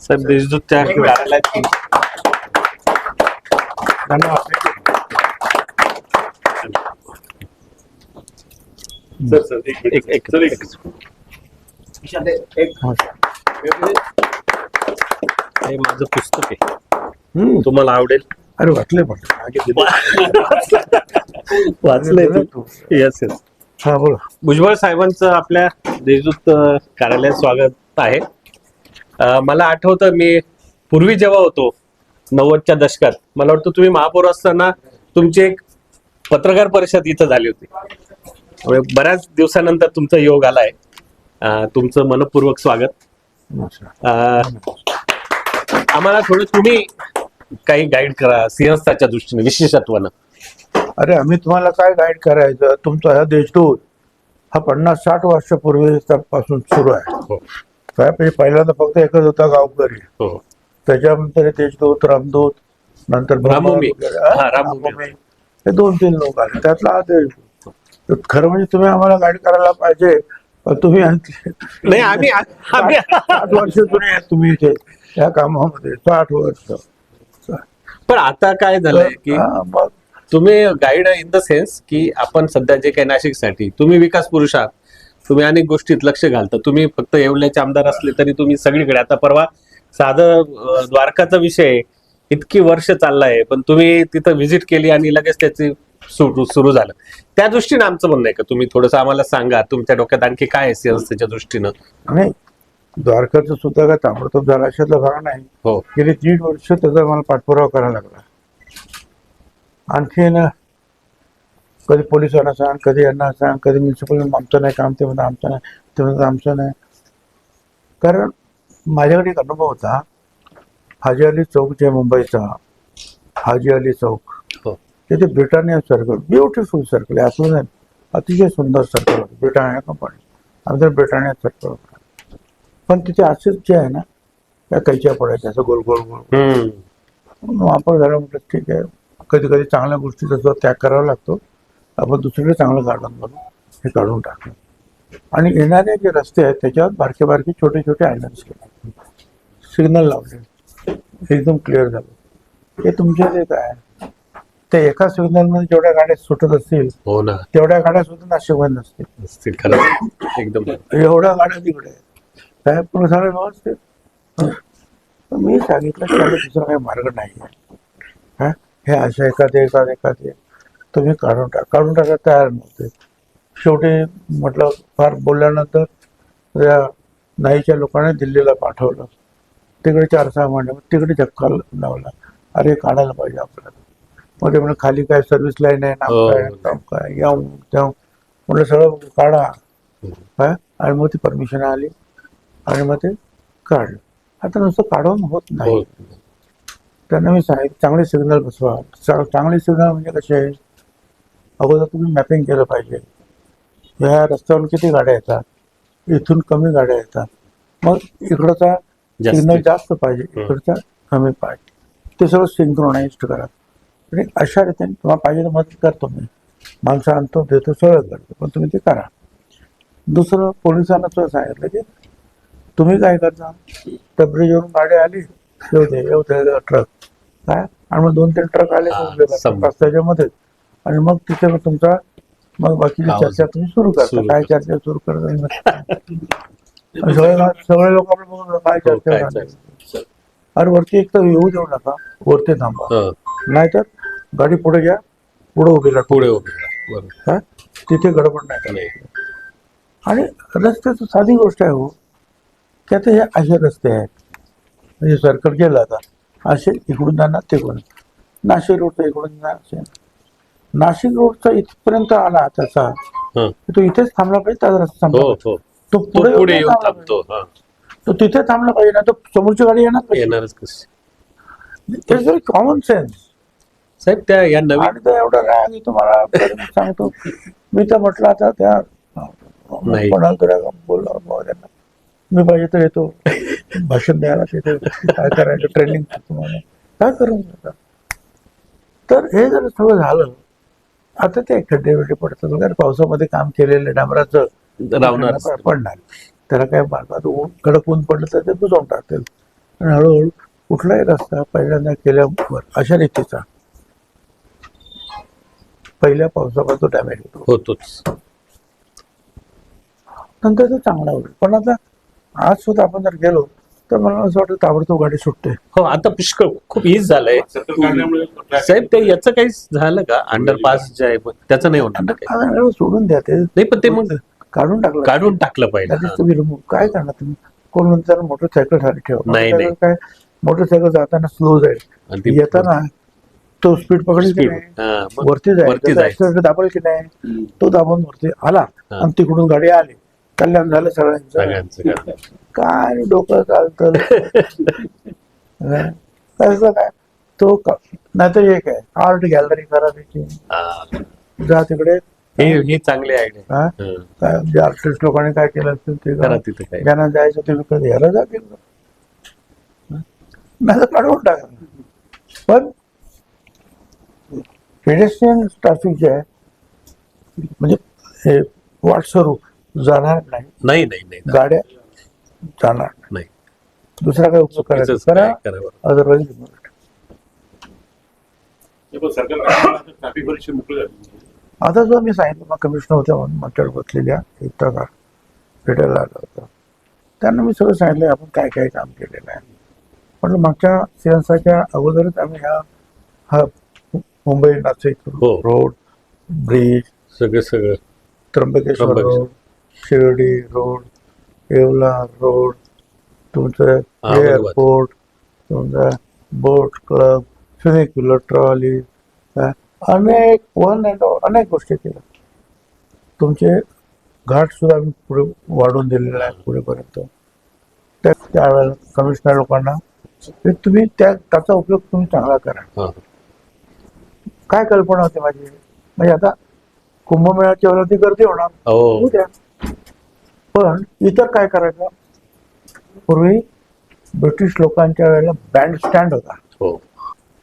साहेब देशदूतच्या धन्यवाद. Sir sir एक हे. माझं पुस्तक आहे. हम्म. तुम्हाला आवडेल? अरे वाटले पण. वाचलंय तू. येस येस हा बोला. भुजबळ साहेबांचं आपल्या देशदूत अं, कार्यालयात स्वागत आहे. अं, मला आठवतं मी पूर्वी जेव्हा होतो नव्वदच्या दशकात मला वाटतं तुम्ही महापौर असताना तुमची एक पत्रकार परिषद इथं झाली होती. त्यामुळे बऱ्याच दिवसानंतर तुमचा योग आलाय. अं, तुमचं मनपूर्वक स्वागत. अं, आम्हाला थोडं तुम्ही काही गाईड करा सिंहस्थाच्या दृष्टीने विशेषत्वानं. अरे आम्ही तुम्हाला काय गाईड करायचं? तुमचा हा देशदूत हा पन्नास साठ वर्षापूर्वी पासून सुरू आहे. हो. काय म्हणजे पहिल्यांदा फक्त एकच होता गावकरी. हो. त्याच्यानंतर देशदूत रामदूत नंतर हा, दोन तीन लोक आले. त्यातला हा देशदूत. खरं म्हणजे तुम्ही आम्हाला गाईड करायला पाहिजे. पण तुम्ही नाही आम्ही साठ वर्ष जुने तुम्ही इथे. या कामामध्ये. साठ वर्ष. पण आता काय झालंय की मग तुम्ही गाईड इन द सेन्स की आपण सध्या जे काही नाशिकसाठी तुम्ही विकास पुरुष आहात. तुम्ही अनेक गोष्टीत लक्ष घालता. तुम्ही फक्त येवल्याचे आमदार असले तरी तुम्ही सगळीकडे. आता परवा साधं द्वारकाचा विषय आहे. इतकी वर्ष चाललाय पण तुम्ही तिथं व्हिजिट केली आणि लगेच त्याची सुरू सुरू झालं. त्या दृष्टीने आमचं म्हणणं आहे का? तुम्ही थोडंसं आम्हाला सांगा तुमच्या डोक्यात आणखी काय आहे संस्थेच्या दृष्टीनं? नाही द्वारकाचं सुद्धा काय ताबडतोब जराशातला भाग नाही. हो. गेली दीड वर्ष त्याचा मला पाठपुरावा करायला लागला. आणखीन कधी पोलिसांना सांग कधी यांना सांग कधी म्युन्सिपल आमचं नाही काम ते म्हणतात आमचं नाही ते म्हणतात आमचं नाही. कारण माझ्याकडे एक अनुभव होता. हाजी अली चौक जे मुंबईचा हाजी अली चौक. हो. तिथे ब्रिटानिया सर्कल ब्युटिफुल सर्कल आहे. असं नाही अतिशय सुंदर सर्कल होतं. ब्रिटानिया कंपनी आमचं ब्रिटानिया सर्कल होतं. पण तिथे असेच जे आहे ना त्या कैच्या पडायच्या असं गोल गोल गोल वापर झाला म्हटलं ठीक आहे. कधी कधी चांगल्या गोष्टीचा जो त्याग करावा लागतो आपण दुसरीकडे चांगलं गार्डन बनवू हे काढून टाकलं. आणि येणारे जे रस्ते आहेत त्याच्यावर बारके बारके छोटे छोटे आयलंड्स केले. सिग्नल लावले. एकदम क्लिअर झालं. हे तुमच्या जे काय त्या एका सिग्नलमध्ये जेवढ्या गाड्या सुटत असतील हो ना. तेवढ्या गाड्या सुद्धा नाशिकमध्ये नसतील. एकदम. एवढ्या गाड्या तिकडे साहेब पण सगळं व्यवस्थित? मी सांगितलं की दुसरा काही मार्ग नाही आहे हा? हे अशा एखादे एखादे एखादे. तुम्ही काढून टाक. काढून टाकायला तयार नव्हते. शेवटी म्हटलं फार बोलल्यानंतर त्या नाहीच्या लोकांनी दिल्लीला पाठवलं. तिकडे चार सहा महिने तिकडे चक्का लावला. अरे काढायला पाहिजे आपल्याला. मग ते म्हणजे खाली काय सर्व्हिस लाईन आहे हो. नाम काय याव त्याव म्हटलं सगळं काढा. काय आणि मग ती परमिशन आली. आणि मग ते काढलं. आता नुसतं काढून होत नाही. हो त्यांना मी सांगितलं चांगले सिग्नल बसवा. चांगले सिग्नल म्हणजे कसे? अगोदर तुम्ही मॅपिंग केलं पाहिजे. ह्या रस्त्यावरून किती गाड्या येतात? इथून कमी गाड्या येतात. मग इकडचा जास्त. सिग्नल जास्त पाहिजे. इकडचा कमी पाहिजे. ते सगळं सिंक्रोनाइज करा. आणि अशा रीतीने तुम्हाला पाहिजे तर मदत करतो मी. माणसं आणतो देतो सगळं करतो. पण तुम्ही ते करा. दुसरं पोलिसांना सुद्धा सांगितलं की तुम्ही काय करता? त्या ब्रिजवरून गाडी आली येऊ दे येऊ दे ट्रक काय आणि मग दोन तीन ट्रक आले हा, उभे राहतात समजा. रस्त्याच्या मध्ये आणि मग तिथे मग तुमचा मग बाकीची. चर्चा तुम्ही सुरू करता काय. चर्चा सुरू करता सगळे सगळे लोक आपले बघून काय हो, चर्चा? अरे वरती एक तर येऊ देऊ नका वरती थांबा. नाहीतर गाडी पुढे घ्या पुढे उभी राहा पुढे उभे राहा. हा? तिथे गडबड. नाही आणि रस्त्याचं साधी गोष्ट आहे हो की आता हे असे रस्ते आहेत म्हणजे सर्कल गेलं आता असे इकडून जाणार तिकडून. नाशिक रोडचा इकडून जाणार असे. नाशिक रोडचा इथपर्यंत आला त्याचा हं. तो इथेच थांबला पाहिजे त्याचा रस्ता थांबला हो. हो. तो पुढे थांबतो हा. तो तिथे थांबला पाहिजे ना तो समोरची गाडी येणार? येणारच It's very कॉमन सेन्स साहेब त्या या नवीन एवढा राग तुम्हाला सांगतो. मी तर म्हटलं आता त्या. कोणाला बोलला मी पाहिजे तर येतो. भाषण द्यायला तिथे काय करायचं? ट्रेनिंग तुम्हाला काय करून? तर हे जर सगळं झालं आता ते खड्डे बिड्डे पडतात वगैरे. पावसामध्ये काम केलेलं डांबराचं रावणार. पडणार. त्याला काय मारतात ऊन कडक ऊन पडलं तर ते बुजवून टाकतील. आणि हळूहळू कुठलाही रस्ता पहिल्यांदा केल्यावर अशा रीतीचा पहिल्या पावसामध्ये तो डॅमेज होतो. होतोच. नंतर तो चांगला होईल. पण आता आज सुद्धा आपण जर गेलो तर मला असं वाटतं ताबडतोब गाडी सुटते. हो आता पुष्कळ खूप ईज झालंय. साहेब ते याचं काही झालं का? अंडरपास जे आहे त्याचं नाही होणार ना काही? आता गाडी सोडून द्या ते. नाही पण ते मग काढून टाकलं. काढून टाकलं पाहिजे तुम्ही remove- काय करणार तुम्ही? कोण म्हणतो त्याला मोटरसायकल खाली ठेवा. नाही, नाही. मोटरसायकल काय? मोटरसायकल जाताना स्लो जाईल. आणि ती- येताना तो स्पीड पकडेल की Speed. नाही? हा, मग वरती जाईल. वरती दाबेल की नाही? तो दाबून वरती आला हा. आणि तिकडून गाडी आली. कल्याण झालं सगळ्यांचं. सगळ्यांचं काय. डोकं चालतं कसं काय? तो नाही तर एक आहे. आर्ट गॅलरी करा त्याची. जा तिकडे. ही चांगली आयडिया? काय आर्टिस्ट लोकांनी काय केलं असेल ते करा. तिथे ज्यांना जायचं ते विकत घ्यायला जातील. नाही तर काढून टाका. पण पेडेस्ट्रियन ट्रॅफिक जे आहे म्हणजे हे वाटसरू जाणार नाही. नाही नाही नाही गाड्या जाणार नाही. दुसरा काय उपयोग करायचा चुकीचंच करा. काय करावं अदरवाईज हे आता जो मी सांगितलं मग कमिशनर होत्या म्हणून माझ्याकडे बसलेल्या एक भेटायला आला होता. त्यांना मी सगळं सांगितलं आपण काय काय काम केलेलं आहे? म्हटलं मागच्या सियांसाच्या अगोदरच आम्ही ह्या हा मुंबई नाशिक हो. रोड ब्रिज सगळं सगळं. Trimbakeshwar Trimbakeshwar. Road Shirdi road Yeola road तुमचं. एअरपोर्ट तुमचा बोट क्लब पूल ट्रॉली अनेक वन अँड अनेक गोष्टी केल्या. तुमचे घाट सुद्धा आम्ही पुढे वाढवून दिलेले आहेत पुढेपर्यंत. त्या त्यावेळेला कमिशनर लोकांना तुम्ही त्या त्याचा उपयोग तुम्ही चांगला करा. काय कल्पना होती माझी? म्हणजे आता कुंभमेळ्याच्या वेळेला ती गर्दी होणार. हो. पण इतर काय करायचं? पूर्वी ब्रिटिश लोकांच्या वेळेला बँड स्टँड होता. हो.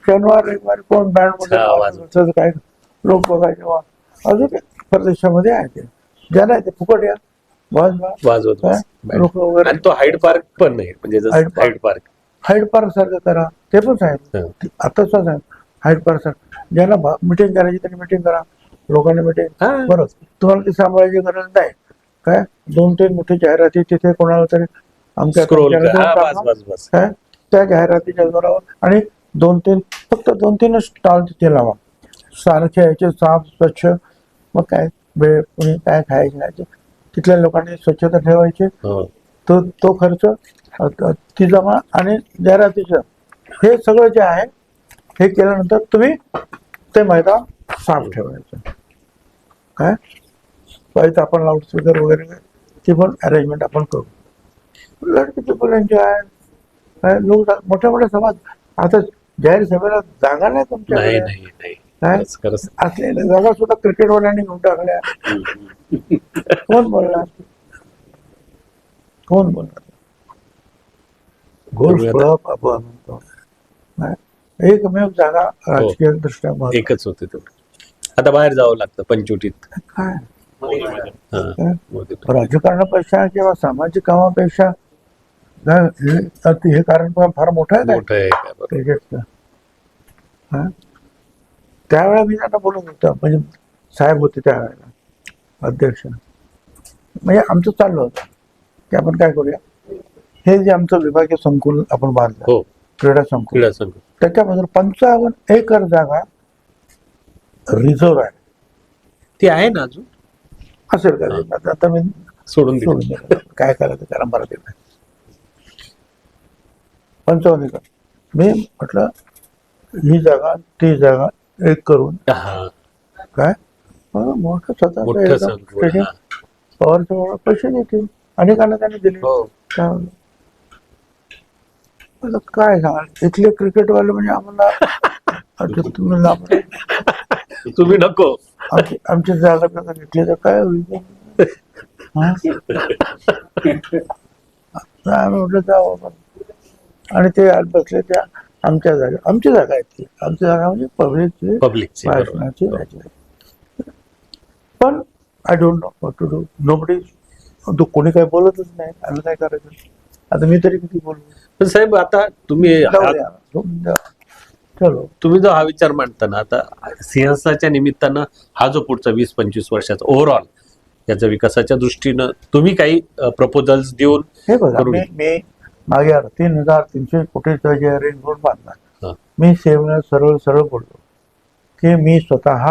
शनिवार रविवारी कोण बँड काय लोक बघायचे वा अजून प्रदेशामध्ये आहे ते आहे ते फुकट या. वाजवा. वाजवत? लोक वगैरे. आणि तो हाईड पार्क पण नाही. म्हणजे हाईड पार्क. Hide park. सारखं करा. ते पण सांगितलं आता सुद्धा सांग हाईड पार्क सारखं. ज्यांना मिटिंग करायची त्यांनी मिटिंग करा. लोकांनी मिटिंग हा. बरं. तुम्हाला ती सांभाळायची गरज नाही. काय? दोन तीन मोठी जाहिराती तिथे कोणाला तरी आमच्या काय? त्या जाहिरातीच्या जोरावर आणि दोन तीन फक्त दोन तीनच स्टॉल तिथे लावा. सारखे यायचे साफ स्वच्छ. मग काय? वेळ कोणी काय खायचे खायचे तिथल्या लोकांनी स्वच्छता ठेवायची. हो. तो तो खर्च ती जमा आणि जाहिरातीचं. हे सगळं जे आहे हे केल्यानंतर तुम्ही ते मैदान साफ ठेवायचं. काय? पाहिजे आपण लाऊडस्पीकर वगैरे काय, ती पण अरेंजमेंट आपण करू. लडकी पीपल एन्जॉय लोक मोठ्या मोठ्या समाज आता जाहीर सभेला जागा नाही खरंच असलेल्या जागा सुद्धा क्रिकेटवाल्यांनी घेऊन टाकल्या. कोण बोलणार? कोण बोलणार? बघूया क्लब आपण म्हणतो. एकमेव जागा राजकीय दृष्ट्या. एकच होते आता बाहेर जावं लागतं पंचवटीत. काय? हा. राजकारणापेक्षा किंवा सामाजिक कामापेक्षा हे अति- हे कारण पण फार मोठं आहे हा? त्यावेळेला मी त्यांना बोलत होतो म्हणजे साहेब होते त्यावेळेला अध्यक्ष. म्हणजे आमचं चाललं होतं. की आपण काय करूया? हे जे आमचं विभागीय संकुल आपण बांधलं हो. क्रीडा संकुल. त्याच्यामधून पंचावन्न एकर जागा रिझर्व आहे. ती आहे ना अजून? असेल का? ते? आता मी सोडून सोडून दिली. काय करायचं? त्याला मराठी नाही. पंचावन्न एकर. मी म्हटलं ही जागा ती जागा एक करून काय? मोठं. पवारच्या वेळेला पैसे देतील. अनेकांना त्यांनी दिले. हो. काय? काय सांगाल? इथले क्रिकेटवाले म्हणजे आम्हाला तुम्ही नको. आमची आमची जागा बिगा घेतली तर काय होईल हा? तर आम्ही म्हटलं जाऊ आपण आणि ते आज बसले त्या आमच्या जागा. आमची जागा आहे ती. आमची जागा म्हणजे पब्लिकची पब्लिकची बरोबर. भाषणाची. पण I don't know what to do no बडी तो कोणी काही बोलतच नाही. आम्ही काय करायचं? आता मी तरी किती बोलू? पण साहेब आता तुम्ही जाऊ द्या. तुम्ही जो हा विचार मांडताना आता सिंहस्थाच्या निमित्तानं हा जो पुढचा वीस पंचवीस वर्षाचा ओव्हरऑल याच्या विकासाच्या दृष्टीनं तुम्ही काही प्रपोजल्स देऊन हे बघा मी. मी मागे तीन हजार तीनशे कोटीचा जे रिंग रोड बांधला. मी सेवेला सरळ सरळ बोललो की मी स्वतः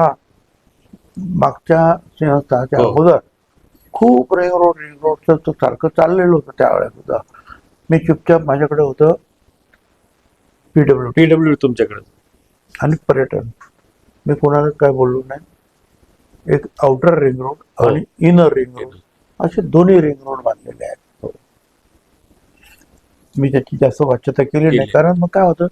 मागच्या सिंहस्थाच्या हो. अगोदर खूप रिंग रोड रिंग रोडचं तो सारखं चाललेलं होतं त्यावेळेस सुद्धा मी चुपचाप माझ्याकडे होतं पीडब्ल्यू पीडब्ल्यू तुमच्याकडे. आणि पर्यटन. मी कोणाला काय बोललो नाही. एक आउटर रिंग रोड. आणि इनर रिंग रोड असे दोन्ही रिंग रोड बांधलेले आहेत. हो. मी त्याची जास्त वाच्यता केली नाही. कारण मग काय होतं?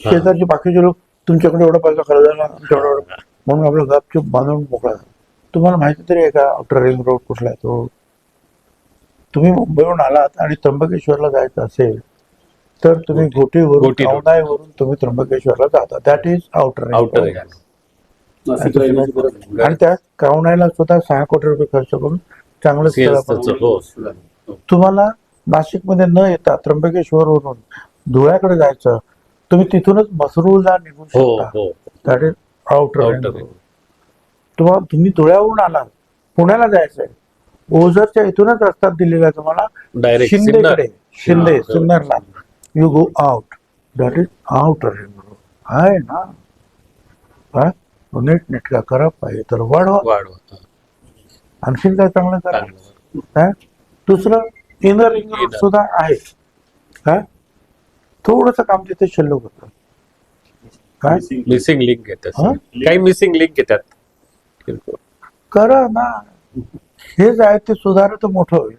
शेजारचे बाकीचे लोक तुमच्याकडे एवढा पैसा खर्च झाला आमच्याकडे एवढा म्हणून आपलं गपचूप बांधून मोकळा. तुम्हाला माहिती तरी आहे का आउटर रिंग रोड कुठला आहे तो? तुम्ही मुंबईहून आलात आणि त्र्यंबकेश्वरला जायचं असेल तर तुम्ही घोटीवरून घोटी रोड. औंधाईवरून तुम्ही त्र्यंबकेश्वरला जाता. दॅट इज आउटर आउटर नाशिकला येण्याची गरज नाही. आणि त्या कावणायला सुद्धा सहा कोटी रुपये खर्च करून चांगलं स्थळ सिंहस्थाचं. आपण- हो. हो. तुम्हाला नाशिकमध्ये न येता त्र्यंबकेश्वरवरून धुळ्याकडे जायचं तुम्ही तिथूनच मसरूळला निघू हो शकता. हो. दॅट इज आउटर आउटर तुम्हाला तुम्ही धुळ्यावरून आलात पुण्याला जायचंय. ओझरच्या इथूनच रस्ता दिलेला आहे तुम्हाला डायरेक्ट शिंदेकडे. शिंदे हा, सिन्नरला. You go out that is outer आहे ना हा नीट नेटका करा पाहिजे तर वाढवा वाढवा हा. आणखीन काय चांगलं करा चांगलं. काय दुसरं इनर रिंग रोड Inner. सुद्धा आहे काय थोडस काम तिथे शिल्लक होतं काय Missing. मिसिंग लिंक येतात हा? काही मिसिंग लिंक किरकोळ. करा ना हे जे आहे ते सुधार तर मोठं होईल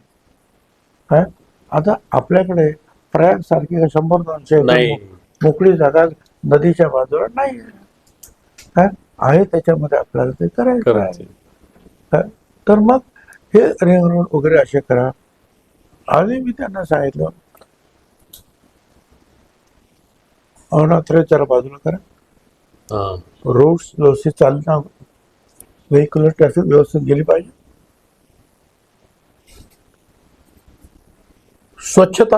काय आता आपल्याकडे प्रयाग सारखी शंभर दोनशे नाही. मोकळी जागा नदीच्या बाजूला नाही. काय आहे त्याच्यामध्ये आपल्याला ते करायचं आहे. काय? तर मग हे रिंग रोड वगैरे असे करा. आणि मी त्यांना सांगितलं. अवनात्रेच्या बाजूला करा. रोड व्यवस्थित चालणं व्हेहिक्युलर ट्रॅफिक व्यवस्थित गेली पाहिजे. स्वच्छता.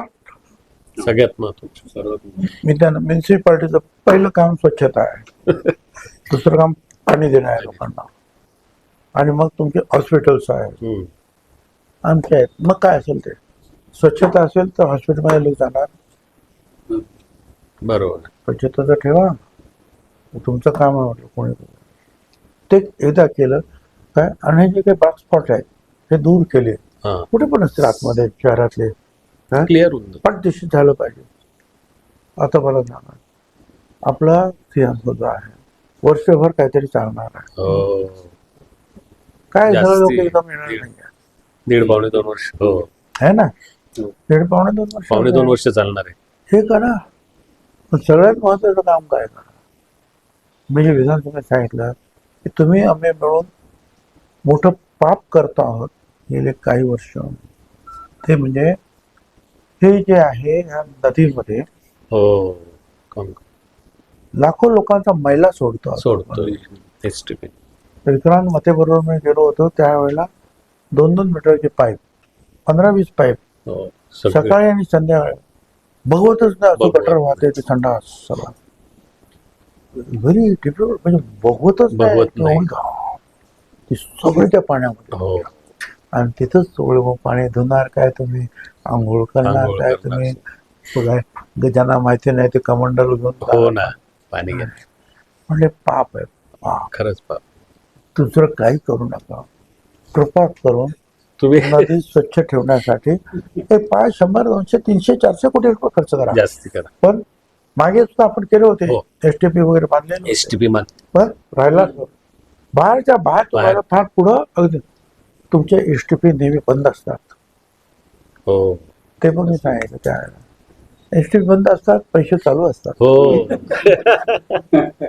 सगळ्यात महत्वाचं. मी त्यांना म्युन्सिपाल्टीचं पहिलं काम स्वच्छता आहे. दुसरं काम पाणी देणं आहे लोकांना. आणि मग तुमचे हॉस्पिटल्स आहेत. हम्म. आमचे आहेत. मग काय असेल ते? स्वच्छता असेल तर हॉस्पिटलमध्ये लोक जाणार. बरोबर. स्वच्छता तर ठेवा. तुमचं काम आहे म्हटलं कोणी ते एकदा केलं काय आणि जे काही ब्लॅक स्पॉट आहेत ते दूर केले. हा. कुठे पण असतील आतमध्ये शहरातले? क्लिअर होऊन. पण दिवशी झालं पाहिजे. आता मला सांगा आपला सिंहस्थ जो आहे वर्षभर काहीतरी चालणार आहे. हो. काय झालं लोक एकदम येणार नाही दीड पावणे दोन वर्ष हो. है ना? हो. दीड पावणे दोन वर्ष पावणे दोन वर्ष चालणार आहे. हे करा. पण सगळ्यात महत्वाचं काम काय करा? मी जे विधानसभेत सांगितलं की तुम्ही आम्ही मिळून मोठं पाप करतो आहोत गेले काही वर्ष. ते म्हणजे हे जे आहे ह्या नदीमध्ये हो लाखो लोकांचा मैला सोडतो पी विक्रांत मतेबरोबर मी गेलो होतो त्यावेळेला दोन दोन मीटरचे पाईप पंधरा वीस पाईप हो सकाळी आणि संध्याकाळी. बघवतच ना असं बघवत गटर वाहते ते थंडा सगळा व्हेरी डिफिकल्ट म्हणजे बघवतच नाही सगळी त्या पाण्यामध्ये हो. आणि तिथंच मग पाणी धुणार काय तुम्ही? आंघोळ करणार काय. तुम्ही? ज्यांना माहिती नाही ते कमंडल घेऊन हो. ना पाणी घ्या. म्हणले पाप आहे पाप. खरंच बाप दुसरं काही करू नका. कृपा करून तुम्ही नदी स्वच्छ ठेवण्यासाठी हे पाच शंभर दोनशे तीनशे चारशे कोटी रुपये खर्च करा. जास्ती करा. पण मागे सुद्धा आपण केले होते. हो. एस टी पी वगैरे बांधलेले एस. टी पी मान पण राहिला बाहेरच्या बाहेर तुम्हाला फार पुढं अगदी तुमचे एस टी पी नेहमी बंद असतात. हो. ते पण मी सांगितलं त्यावेळेला. एस टी पी बंद असतात पैसे चालू असतात. हो.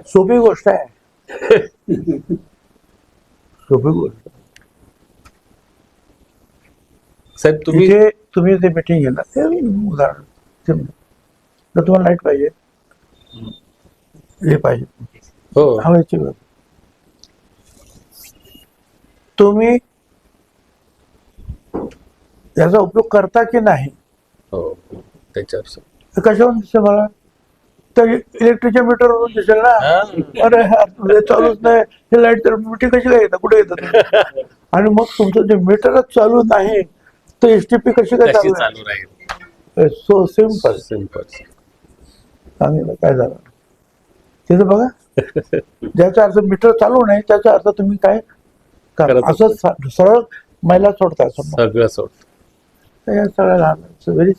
सोपी गोष्ट आहे. सोपी गोष्ट. साहेब तुम्ही इथे तुम्ही जे मिटिंग घेणार ते उदाहरण. ते जर तुम्हाला लाइट पाहिजे. हे पाहिजे. हो. हवेची तुम्ही याचा उपयोग करता की नाही? हो कशावरून दिसेल मला? त्या इलेक्ट्रिकच्या मीटरवरून दिसेल ना. अरे हा, चालूच नाही. हे लाइट तर मीटिंग कशी काय येतं? कुठे येतं ते? आणि मग तुमचं जे मीटरच चालू नाही तर एसटीपी कशी काय कशी चालू चालू राहील? सो सिंपल सिंपल सांगितलं काय झालं? तिथं बघा. ज्याचा अर्थ मीटर चालू नाही त्याचा अर्थ तुम्ही काय? असं सरळ महिला सोडता समोर सगळं सोड. तर या सगळ्या लहान व्हेरी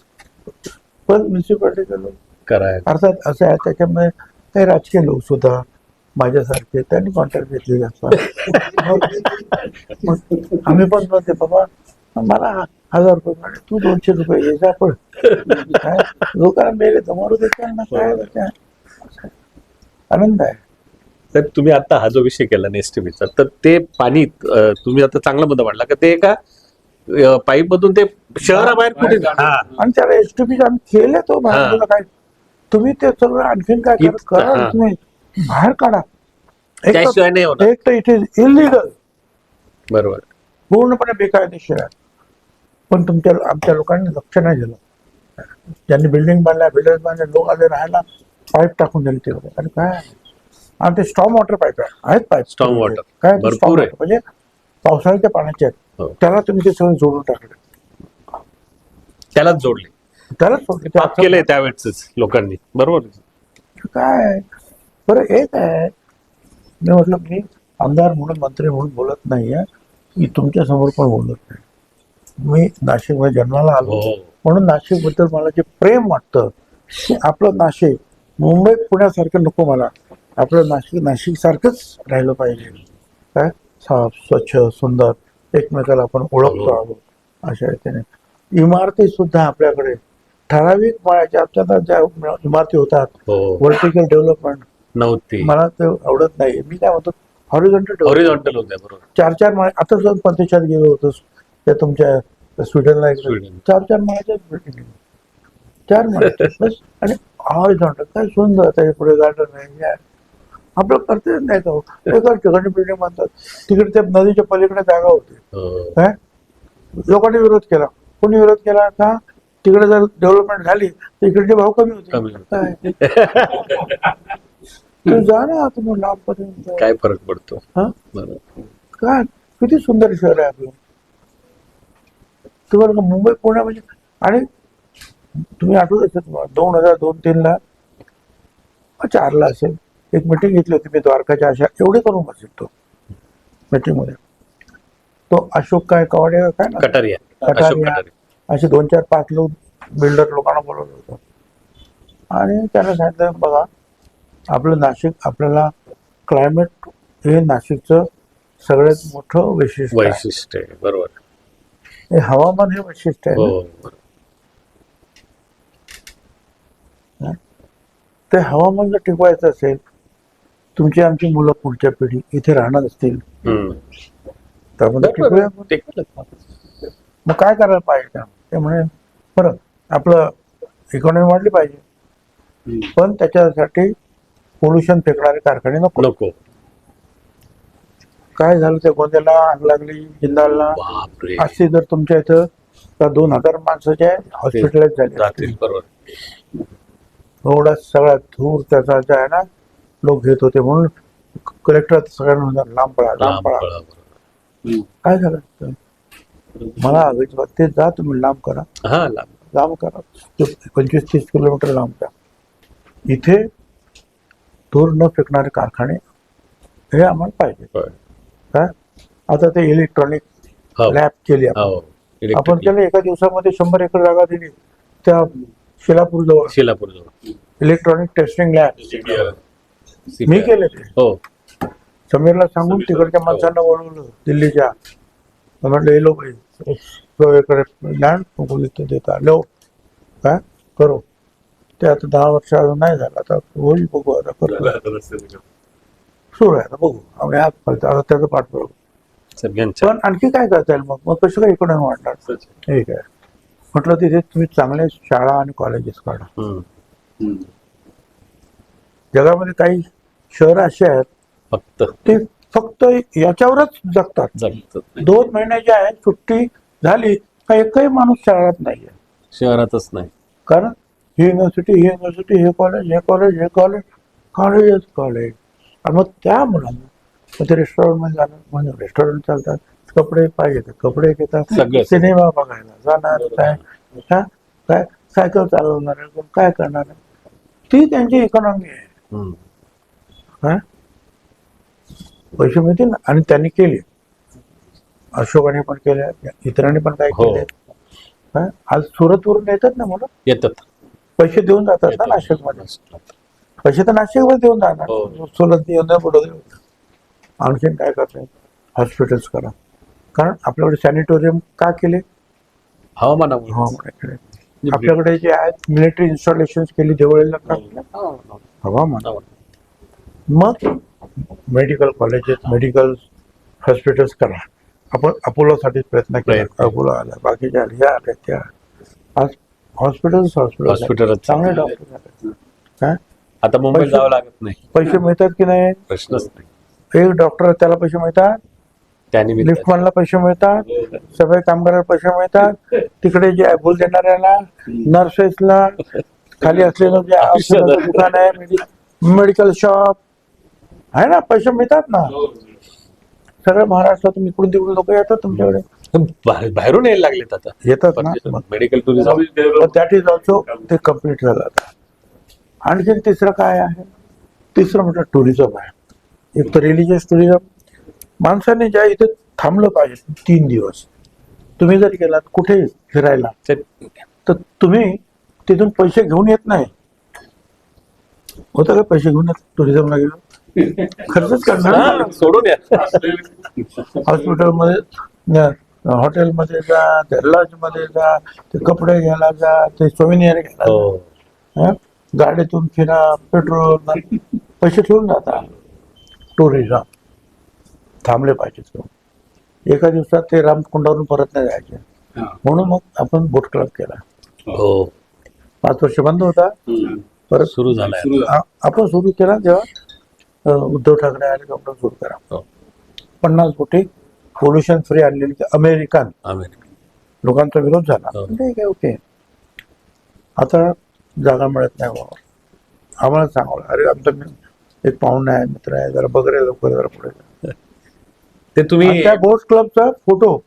पण म्युन्सिपालिटीचे लोक करायला अर्थात असं आहे त्याच्यामुळे काही राजकीय लोक सुद्धा माझ्यासारखे त्यांनी कॉन्ट्रॅक्ट घेतलेले असतात. मग- आम्ही पण म्हणते बाबा मला हजार रुपये मिळाले तू दोनशे रुपये घे जा पण काय लोकांना मेले तर मरू दे त्यांना काय. आनंद आहे. तर तुम्ही आता हा जो विषय केला ना एसटीबीचा तर ते पाणी तुम्ही आता चांगला मुद्दा मांडला. का ते एका पाईप मधून ते शहराबाहेर कुठे हा आणि त्याला एसटीपी आम्ही केले तो. बाहेर काय? तुम्ही ते सगळं आणखीन काय की- करा करा. तुम्ही? बाहेर काढा. एक त्याशिवाय नाही होणार. एक तर इथे इलिगल बरोबर. पूर्णपणे बेकायदेशीर आहे. पण तुमच्या आमच्या लोकांनी लक्ष नाही दिलं. ज्यांनी बिल्डिंग बांधल्या बिल्डर्स बांधल्या लोक आले राहायला पाईप टाकून दिले तिकडे. आणि काय? आणि ते स्टॉम वॉटर पाईप आहे. आहेत पाईप Storm water. काय storm आहे. म्हणजे पावसाळ्याच्या पाण्याचे आहेत. हो. त्याला तुम्ही ते सगळं जोडून टाकले. त्यालाच जोडले. त्याला सोडले ते पाप केलंय त्यावेळेच लोकांनी. बरोबर? काय? बरं एक आहे मी म्हटलं मी आमदार म्हणून मंत्री म्हणून बोलत नाहीये. मी तुमच्यासमोर पण बोलत नाही. मी नाशिकमध्ये जन्माला आलो. हो. म्हणून नाशिकबद्दल मला जे प्रेम वाटतं आपलं नाशिक मुंबई पुण्यासारखं नको मला. आपलं नाशिक नाशिक सारखंच राहिलं पाहिजे. काय? साफ स्वच्छ सुंदर एकमेकाला आपण ओळखतो. आहोत. अशा रीतीने. इमारती सुद्धा आपल्याकडे ठराविक माळ्याच्या आमच्या ज्या इमारती होतात हो. Vertical development. नव्हती. मला ते आवडत नाही मी काय म्हणतो हॉरिझॉन्टल हॉरिझॉन्टल होत्या बरोबर. चार चार माळे आता जर परदेशात गेलो होतो त्या तुमच्या स्वीडनला. चार चार माळ्याच्या बिल्डिंग चार बस. आणि हॉरिझॉन्टल काय सुंदर त्याच्या पुढे गार्डन आहे. आपलं कर्तव्य नाही हो? एकाच ठिकाणी बिल्डिंग बांधतात तिकडे त्या नदीच्या पलीकडे जागा होती. हो. काय लोकांनी विरोध केला. कोणी विरोध केला का? तिकडे जर डेव्हलपमेंट झाली तर इकडचे भाव कमी होते. काय? तू जा ना तुम्ही लांबपर्यंत. काय फरक पडतो? हा? काय? किती सुंदर शहर आहे आपलं. तुम्हाला मुंबई पुणे म्हणजे? आणि तुम्ही आठवत असेल तुम्हाला दोन हजार दोन तीन ला चारला असेल. एक मिटिंग घेतली होती मी द्वारकाच्या अशा एवढे करून बसेल तो मीटिंगमध्ये. तो अशोक काय कवाडे का काय ना? कटारिया. कटारिया. असे दोन चार पाच लोक बिल्डर लोकांना बोलवलं होतं. आणि त्याला सांगितलं बघा आपलं नाशिक आपल्याला क्लायमेट हे नाशिकचं सगळ्यात मोठं वैशिष्ट्य. वैशिष्ट्य आहे. बरोबर. हे हवामान हे वैशिष्ट्य आहे हो. ते हवामान जर टिकवायचं असेल तुमची आमची मुलं पुढच्या पिढी इथे राहणार असतील. त्यामध्ये टिकूया. ते. मग काय करायला पाहिजे ते म्हणे बरं आपलं इकॉनॉमी वाढली पाहिजे. हम्म. पण त्याच्यासाठी पोल्युशन फेकणारे कारखाने नको. नको. काय झालं त्या गोंद्याला आग लागली जिंदालला. बापरे. असे जर तुमच्या इथं त्या दोन हजार माणसाचे हॉस्पिटलाइज झाले जातील बरोबर. एवढा सगळा धूर त्याचा जे आहे ना लोक घेत होते म्हणून कलेक्टर सगळ्यांना म्हणतात, लांब पळा लांब पळा. हम्म. काय झालं? मला आगायची बात ते जा तुम्ही लांब करा. हा लांब. लांब करा. ते पंचवीस तीस किलोमीटर लांब जा इथे धूर न फेकणारे कारखाने हे आम्हाला पाहिजे. काय आता ते इलेक्ट्रॉनिक हो. लॅब केली आपण. हो आपण इलेक्ट्रिक त्याला एका दिवसामध्ये शंभर एकर जागा दिली. त्या शिलापूर जवळ शिलापूर जवळ इलेक्ट्रॉनिक टेस्टिंग लॅब मी केले ते. हो. समीरला सांगून तिकडच्या माणसांना बोलवलं. दिल्लीच्या. म्हटलं हे लोक लँड फुकून देता. लो काय करू. ते आता दहा वर्ष अजून नाही झालं. आता होईल बघू आता करतो. सुरू आहे आता बघू. आम्ही आज फक्त आता त्याचं पाठपुरावा सगळ्यांच्या पण आणखी काय करता येईल मग? मग कसं काय इकडे वाढणार? ठीक आहे. म्हटलं तिथे तुम्ही चांगले शाळा आणि कॉलेजेस काढा. जगामध्ये काही शहर असे आहेत फक्त ते फक्त याच्यावरच जगतात जमत दोन महिन्याची आहे सुट्टी झाली का एकही माणूस शहरात नाहीये शहरातच नाही कारण ही युनिव्हर्सिटी ही युनिव्हर्सिटी हे कॉलेज हे कॉलेज हे कॉलेज कॉलेजच कॉलेज आणि मग त्या मुलांना मग ते रेस्टॉरंटमध्ये जाणार म्हणजे रेस्टॉरंट चालतात कपडे पाहिजे तर कपडे घेतात. सिनेमा बघायला जाणार काय? काय सायकल चालवणार आहे, कोण काय करणार आहे. ती त्यांची इकॉनॉमी आहे. हा? पैसे मिळतील ना आणि त्यांनी केले. अशोकाने पण केले इतरांनी पण काय हो. केले. हा? आज सुरतवरून येतात ना मुलं? येतात. पैसे देऊन जातात ना नाशिकमध्ये? पैसे तर नाशिकमध्ये देऊन जाणार. हो. सुरत येऊन. आणखीन काय करताय हॉस्पिटल्स करा. कारण आपल्याकडे सॅनिटोरियम का केले? हवामानामुळे हवामानाकडे आपल्याकडे जे आहेत मिलिटरी इन्स्टॉलेशन केली का केलं? हवामान. मग मेडिकल कॉलेजेस मेडिकल हॉस्पिटल्स करा. आपण अपोलोसाठी प्रयत्न केला. अपोलो आला बाकीच्या आल्या आल्या त्या. आज हॉस्पिटल्स हॉस्पिटल हॉस्पिटलच चांगले डॉक्टर काय? आता मुंबईत जावं लागत नाही. पैसे मिळतात की नाही? प्रश्नच नाही. एक डॉक्टर त्याला पैसे मिळतात? त्यानिमित्त लिफ्टमॅनला पैसे मिळतात? सफाई कामगाराला पैसे मिळतात? तिकडे जे ॲबोल देणाऱ्याला नर्सेसला खाली असलेलं जे औषधाचं दुकान आहे मेडिकल शॉप आहे ना? पैसे मिळतात ना? सगळ्या महाराष्ट्रातून इकडून तिकडून लोक येतात तुमच्याकडे. बाहेर- बाहेरून यायला लागलेत आता. येतात ना? Medical tourism that is also ते कंप्लीट झालं आता. आणखीन तिसरं काय आहे? तिसरं म्हटलं टुरिझम आहे. एक तर रिलिजियस टुरिझम माणसाने ज्या इथे थांबलं पाहिजे तीन दिवस. तुम्ही जर गेलात कुठे फिरायला तर तुम्ही तिथून पैसे घेऊन येत नाही. होतं का पैसे घेऊन येत? टुरिझमला गेलो. खर्चच करणार. सोडून या. हॉस्पिटलमध्ये हॉटेलमध्ये जा ते लॉजमध्ये जा ते कपडे घ्यायला जा ते सोविनियर घ्यायला हो. हं? गाडीतून फिरा पेट्रोल पैसे ठेवून जातात टुरिझम थांबले पाहिजे तो एका दिवसात ते रामकुंडावरून परत नाही जायचे. म्हणून मग आपण बोट क्लब केला. हो. पाच वर्ष बंद होता. परत सुरू झालं. आपण सुरू केला जेव्हा अं, उद्धव ठाकरे आले तेव्हा सुरू करा हो. पन्नास कोटी पोल्युशन फ्री आणलेली अमेरिकन अमेरिका लोकांचा विरोध झाला. हो. ठीक आहे ओके. आता जागा मिळत नाही बाबा. आम्हाला सांगावं अरे आमचा मी- एक पाहुणा आहे मित्र आहे जरा बघ रे लवकर जरा पुढे. ते तुम्ही त्या बोट क्लबचा फोटो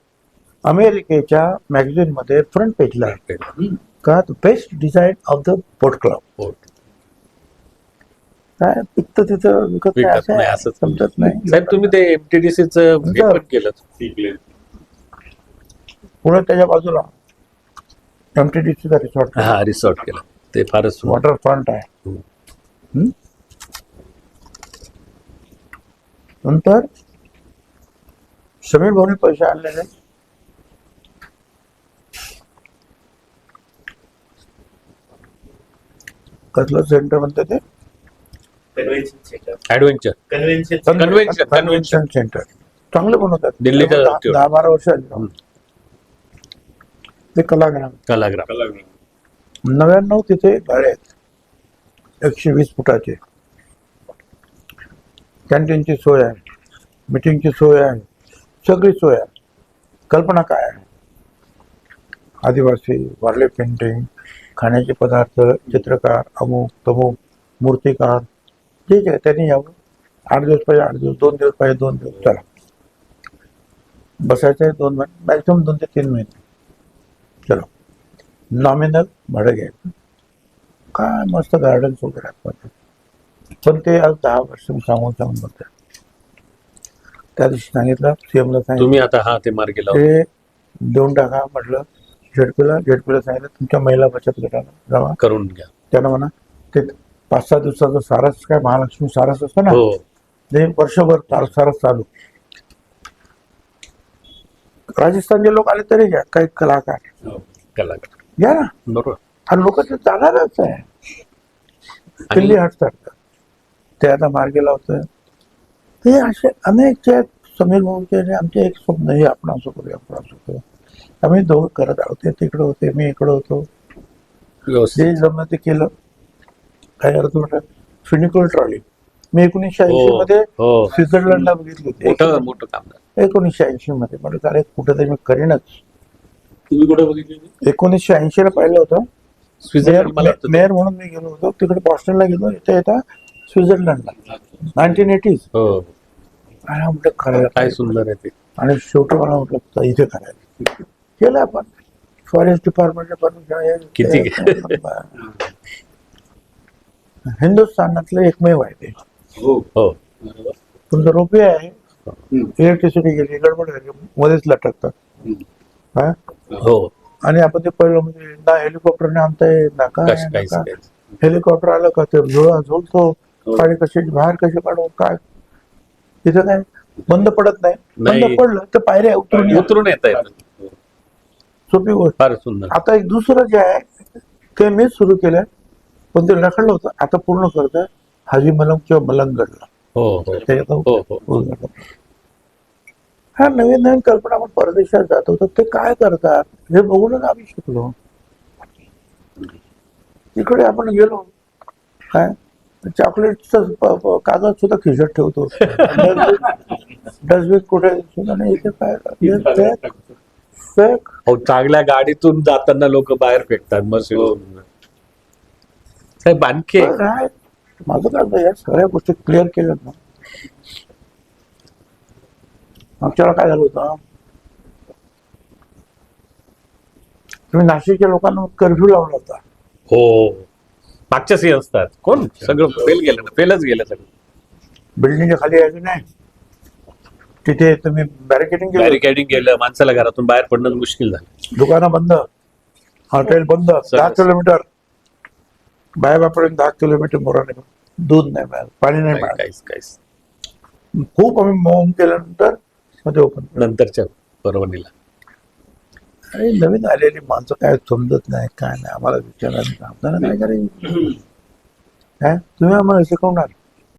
अमेरिकेच्या मॅगझिनमध्ये फ्रंट पेजला का best design of the boat club हो. काय पिकतं तिथं विकत नाही विकत असं नाही, आहे. असंच. समजत नाही साहेब तुम्ही ते एमटीडीसीच हे पण केलं. पुढे त्याच्या बाजूला एमटीडीसीचा रिसॉर्ट हा रिसॉर्ट केलं ते फारच. वॉटर फ्रंट आहे हम्म. हम्म? नंतर समीर भाऊने पैसे आणलेले कसलं सेंटर म्हणते ते? Convention centre adventure convention convention convention centre चांगले बनवतात दिल्लीच्या दहा धर्तीवर. दहा बारा वर्ष आली. हम्म. ते कलाग्राम. कलाग्राम. नव्याण्णव तिथे गाड्या आहेत. एकशे वीस फुटाचे. कॅन्टीनची सोय आहे. मिटिंगची सोय आहे. सगळी सोय आहे. कल्पना काय आहे? आदिवासी वारले पेंटिंग खाण्याचे पदार्थ चित्रकार अमुक तमुक मूर्तिकार जे जे आहे त्यांनी यावं. आठ दिवस पाहिजे आठ दिवस दोन दिवस पाहिजे दोन दिवस. चला. बसायचं आहे दोन महिने मॅक्झिमम दोन ते तीन महिने चलो. नॉमिनल भाडं घ्यायचं. काय मस्त गार्डन्स वगैरे आहेत. पण ते आज दहा वर्ष सांगून सांगून बघते त्या दिवशी सांगितलं सीएमला सांगितलं. तुम्ही आता हा ते मार्गी ते देऊन टाका म्हटलं झेडपीला झेडपीला सांगितलं तुमच्या महिला बचत गटाला जावा. करून घ्या. त्यांना म्हणा ते पाच सहा दिवसाचं सारस काय महालक्ष्मी सारस असतं ना? हो. ते वर्षभर तार सारस चालू. राजस्थानचे लोक आले तरी घ्या काही कलाकार. हो. कलाग्राम घ्या ना. बरोबर. आणि लोक ते जाणारच आहे. किल्ली हटतात. ते आता मार्गी लावतोय. हे असे अनेक जे आहेत, समीर भाऊचे आमचे एक स्वप्न हे आपण असं करूया आपण असं करूया. आम्ही दोघं करत आहोत. ते तिकडे होते मी इकडे होतो. जे जमलं ते केलं. काय करत म्हटलं फिनिकल ट्रॉली मी एकोणीसशे ऐंशी हो मध्ये हो. स्वित्झर्लंडला बघितली होती. एकोणीसशे ऐंशी मध्ये म्हटलं अरे कुठेतरी मी करीनच. तुम्ही कुठे बघितली एकोणीसशे ऐंशी ला पाहिलं होतं. मेयर म्हणून मी गेलो होतो. तिकडे बॉस्टनला गेलो. इथे येता स्वित्झर्लंडला. Nineteen eighties. हो. आणि म्हटलं करायला काय सुंदर आहे ते. आणि शेवटी मला म्हटलं "तर इथे करायला केलं आपण. फॉरेस्ट डिपार्टमेंटच्या परमिशन किती? हिंदुस्थानातलं एकमेव आहे ते. हो. हो. तुमचं रोपे आहे. इलेक्ट्रिसिटी गेली गडबड झाली मध्येच लटकतात. हा? हो. आणि आपण ते पहिलं म्हणजे ना हेलिकॉप्टरने आणता येत ना काहीच हेलिकॉप्टर आलं का ते झुळा झुलतो गाडी कशी बाहेर कशी काढू काय? तिथं काय? बंद पडत नाही. बंद पडलं तर पायऱ्या उतरून. उतरून येता येतं सोपी गोष्ट. फार सुंदर. आता एक दुसरं जे आहे ते मीच सुरू केलंय पण ते रखडलं होतं. आता पूर्ण करतोय हाजी मलंग किंवा मलंगडला. हो हो. त्याच्यात हो हो. हा नवीन नवीन कल्पना आपण परदेशात जातो तर ते काय करतात हे बघूनच आम्ही शिकलो. तिकडे आपण गेलो. काय? चॉकलेटचा कागद सुद्धा खिशत ठेवतो. डस्टबिन कुठे सुद्धा नाही इथे काय फेक अहो चांगल्या गाडीतून जाताना लोक बाहेर फेकतात मग हो. साहेब आणखी काय? माझं काय या सगळ्या गोष्टी क्लिअर केल्या ना. मागच्या वेळेला काय झालं होतं? तुम्ही नाशिकच्या लोकांना कर्फ्यू लावला होता. हो. मागच्या सी असतात. कोण? सगळं फेल गेलं ना फेलच गेलं सगळं. बिल्डिंगच्या खाली यायचं नाही. तिथे तुम्ही बॅरिकेडिंग केलं? बॅरिकेडिंग केलं माणसाला घरातून बाहेर पडणं मुश्किल झालं. दुकानं बंद हॉटेल बंद दहा किलोमीटर. बाहेरपर्यंत दहा किलोमीटर मोराने दूध नाही मिळालं पाणी नाही मिळालं. काहीच काहीच. खूप आम्ही मौन केल्यानंतर मग ते ओपन नंतरच्या परवणीला. अरे नवीन आलेली माणसं काय समजत नाही काय नाही आम्हाला विचारायला आपल्याला काय करायचं? काय तुम्ही आम्हाला शिकवणार.